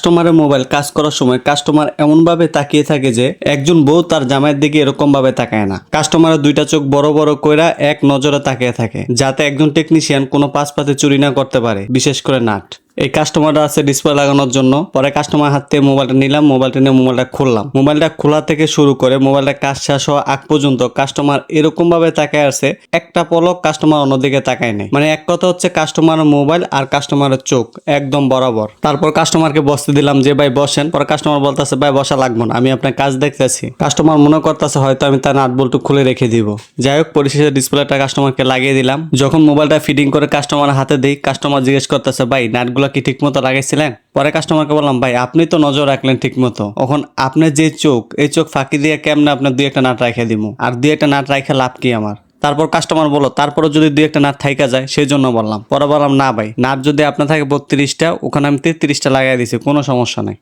কাস্টমারের মোবাইল কাজ করার সময় কাস্টমার এমনভাবে তাকিয়ে থাকে যে একজন বউ তার জামাইয়ের দিকে এরকম ভাবে তাকায় না। কাস্টমারের দুইটা চোখ বড় বড় কইরা এক নজরে তাকিয়ে থাকে, যাতে একজন টেকনিশিয়ান কোনো পাশপাতে চুরি না করতে পারে, বিশেষ করে নাট। এই কাস্টমারটা আছে ডিসপ্লে লাগানোর জন্য। পরে কাস্টমার হাত থেকে মোবাইলটা নিলাম মোবাইলটা নিয়ে মোবাইলটা খুললাম। মোবাইলটা খোলা থেকে শুরু করে মোবাইলটা কাজ শেষ হওয়া আগ পর্যন্ত কাস্টমার এরকম ভাবে তাকায় আছে, একটা পলক কাস্টমার অন্যদিকে তাকায় নেই। মানে এক কথা হচ্ছে কাস্টমার মোবাইল আর কাস্টমারের চোখ একদম বরাবর। তারপর কাস্টমারকে বসতে দিলাম যে, ভাই, বসেন। পরে কাস্টমার বলতেছে, ভাই, বসা লাগবো না, আমি আপনার কাজ দেখতেছি। কাস্টমার মনে করতেছে, হয়তো আমি তার নাট বল্টু খুলে রেখে দিব। যাই হোক, পরিশেষে ডিসপ্লেটা কাস্টমারকে লাগিয়ে দিলাম। যখন মোবাইলটা ফিটিং করে কাস্টমার হাতে দিই কাস্টমার জিজ্ঞেস করতেছে, ভাই নাটগুলো কি ঠিক মতো লাগাইছিলেন? পরে কাস্টমারকে বললাম, ভাই, আপনি তো নজর রাখলেন ঠিক মতো এখন আপনার যে চোখ, এই চোখ ফাঁকি দিয়ে কেমনে আপনার দুই একটা নাট রাখে দিব আর দুই একটা নাট রাখে লাভ কি আমার? তারপর কাস্টমার বলো তারপরে যদি দুই একটা নাট থাইকা যায় সেই জন্য বললাম। পরে বললাম, না ভাই, নাট যদি আপনার থাকে বত্রিশটা, ওখানে আমি তেত্রিশটা লাগাই দিছি, কোনো সমস্যা নাই।